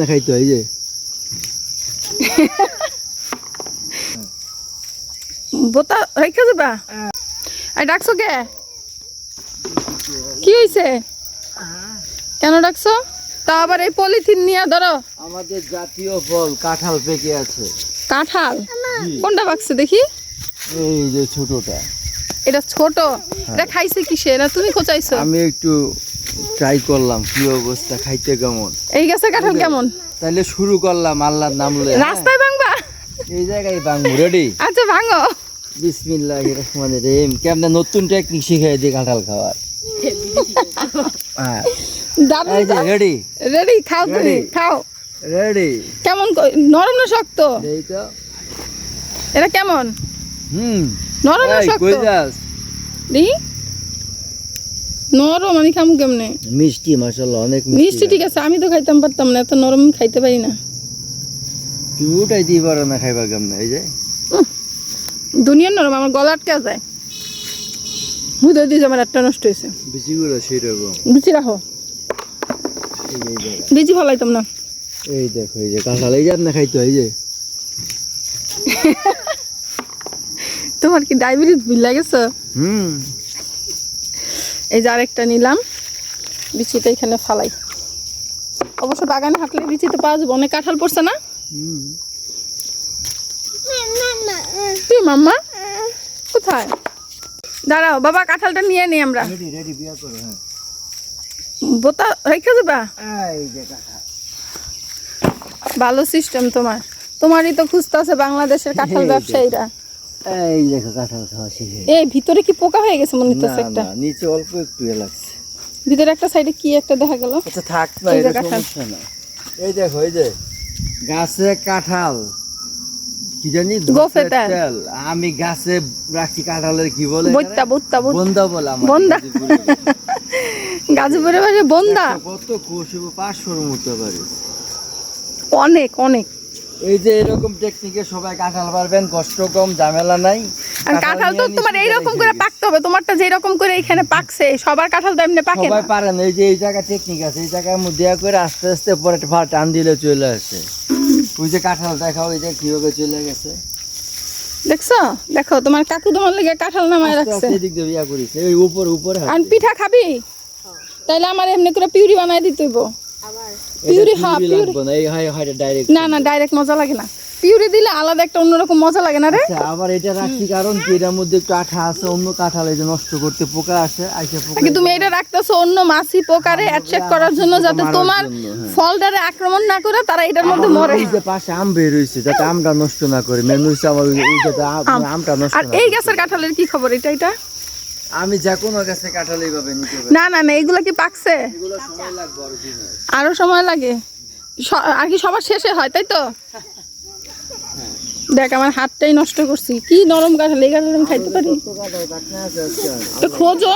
না খাইতে যে। বোতা রেখে যাবা? আর ডাকছো কে? কি হয়েছে কেন ডাকছো? তা আবার এই পলিথিন নিয়ে ধরো। আমাদের জাতীয় ফল কাঁঠাল পেকে আছে। কাঁঠাল? কোনটা বাকছে দেখি? এই যে ছোটটা। এটা ছোট। এটা খাইছে কিসে? না তুমি খোঁচাইছো? আমি একটু ট্রাই করলাম কি অবস্থা খাইতে কেমন? এই গাছের কাঁঠাল কেমন? তাহলে শুরু করলাম আল্লাহর নাম লয়ে হ্যাঁ? রাস্তায় ভাঙবা? এই জায়গায় বাংবো রেডি আচ্ছা ভাঙো। বিসমিল্লাহ রহমান রহিম। কেমন নতুন টেকনিক শিখাই দিই কাঁঠাল খাওয়ার? হ্যাঁ। দাদু এই যে রেডি রেডি খাও তুমি খাও। রেডি কেমন নরম না শক্ত? এই তো। এটা কেমন? হুম। নরম না শক্ত? কই যাস? দেখি নরম আমি খামু কেমনে? মিষ্টি মাশাআল্লাহ অনেক মিষ্টি ঠিক আছে আমি তো খাইতাম পারতাম না এত নরম খাইতে পারি না। তুই উঠাই দিই পারো না খাইবা কেমন এই যে? দুনিয়ার নরম আমার গলা আটকে যায় আমার একটা নষ্ট হয়েছে। বিচিগুলো সেই রকম। বিচি রাখো। বিচি ফলাইতাম না। এই দেখো এই যে এই যে না খাইতে এই যে। তোমার কি ডায়াবেটিস বিল লাগেছে? হুম। এই যে আরেকটা নিলাম। বিচিটা এখানে ফালাই। অবশ্য বাগানে হাঁটলে বিচিতে পাওয়া যাবে অনেক কাঁঠাল পড়ছে না? তুই মাম্মা? কোথায়? দাঁড়াও বাবা কাঁঠালটা নিয়ে নিই আমরা। হ্যাঁ। বোতা রেখে কাঁঠাল। ভালো সিস্টেম তোমার। তোমারই তো খুঁজতে আছে বাংলাদেশের কাঁঠাল ব্যবসায়ীরা। এই দেখো কাঁঠাল খাওয়া এই ভিতরে কি পোকা হয়ে গেছে মনে হচ্ছে একটা? নিচে অল্প একটু লাগছে। ভিতরে একটা সাইডে কি একটা দেখা গেল? আচ্ছা থাক না এই যে এটা সমস্যা না। এই দেখো এই যে গাছে কাঁঠাল। কি জানি তেল। আমি গাছে রাখছি কাঁঠালের কি বলে বইতা বইতা বন্দা বলে আমার বন্দা। গাজীপুরে। বাড়ি বন্দা। কত কোষ পাঁচশোর মতো পারে অনেক অনেক। এই যে এরকম টেকনিকে সবাই কাঁঠাল পারবেন কষ্ট কম ঝামেলা নাই। আর কাঁঠাল তো তোমার এইরকম করে পাকতে হবে তোমারটা যেরকম করে এখানে পাকছে সবার কাঁঠাল তো এমনি পাকে সবাই পারে না এই যে এই জায়গা টেকনিক আছে এই জায়গার মধ্যে দেয়া করে আস্তে আস্তে পরে ভাড়া টান দিলে চলে আসে। ওই যে কাঁঠাল দেখাও এই যে কীভাবে চলে গেছে। দেখছ? দেখো তোমার কাকু তোমার লেগে কাঁঠাল নামায় রাখছে। এদিক দিয়ে ইয়া করিস এই উপর উপরে আর পিঠা খাবি? তাইলে আমার এমনি করে পিউরি বানাই দিতে হইব। পিউরি হ্যাঁ পিউরি লাগবে না এই হয় হয় ডাইরেক্ট না না ডাইরেক্ট মজা লাগে না। পিউরি দিলে আলাদা একটা অন্যরকম মজা লাগে না রে? আচ্ছা আবার এটা রাখছি কারণ কি? এটার মধ্যে একটু আঠা আছে অন্য কাঁঠাল এই যে নষ্ট করতে পোকা আসে আইসা পোকা আগে তুমি এটা রাখতেছো অন্য মাছি পোকারে অ্যাট্রাক্ট করার জন্য যাতে তোমার হ্যাঁ। ফলটারে আক্রমণ না করে তারা এটার মধ্যে মরে। এই যে পাশে আম বের হইছে যাতে আমটা নষ্ট না করে। মেন হইছে আমার ওই ওই যাতে আমটা নষ্ট আর এই। গাছের কাঁঠালের কি খবর? এটা এটা? আমি যে কোনো গাছে কাঁঠাল এইভাবে নিতে পারি। না না না এগুলো কি পাকছে? এগুলো সময় লাগবে আরও দিন আরও সময় লাগে? আর কি সবার শেষে হয় তাই তো? দেখ আমার হাতটাই নষ্ট করছি। কি নরম কাঁঠাল এই কাঁঠাল আমি খাইতে পারি? তো আজকে? তো খোঁজো।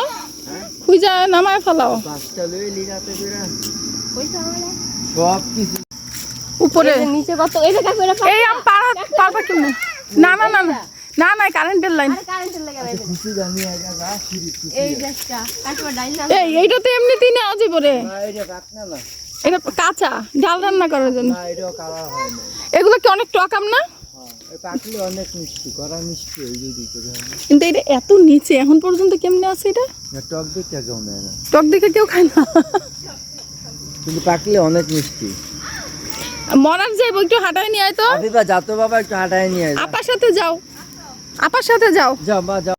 খুঁজা নামায় ফেলাও। সব কিছু উপরে। নিচে কত এই আম পারবা কেমনে না না না না। না না কারেন্টের লাইন না। এই এইটা তো এমনিতেই নেওয়া যাবে রে। এটা কাটনা না। এটা কাঁচা ডাল রান্না করার জন্য। হয় এগুলো কি অনেক টকাম না? হ্যাঁ কিন্তু এটা এত নিচে এখন পর্যন্ত কেমনে আছে এটা? টক কেউ নেয় না। টক দেখে কেউ খায় না। কিন্তু পাকলে অনেক মিষ্টি। মরার যাইবো একটু হাঁটায় নিয়ে আয় তো। আবিবা যাতো বাবা একটু হাঁটায় নিয়ে আয়। আপার সাথে যাও। আপার সাথে যাও। যাও বা যা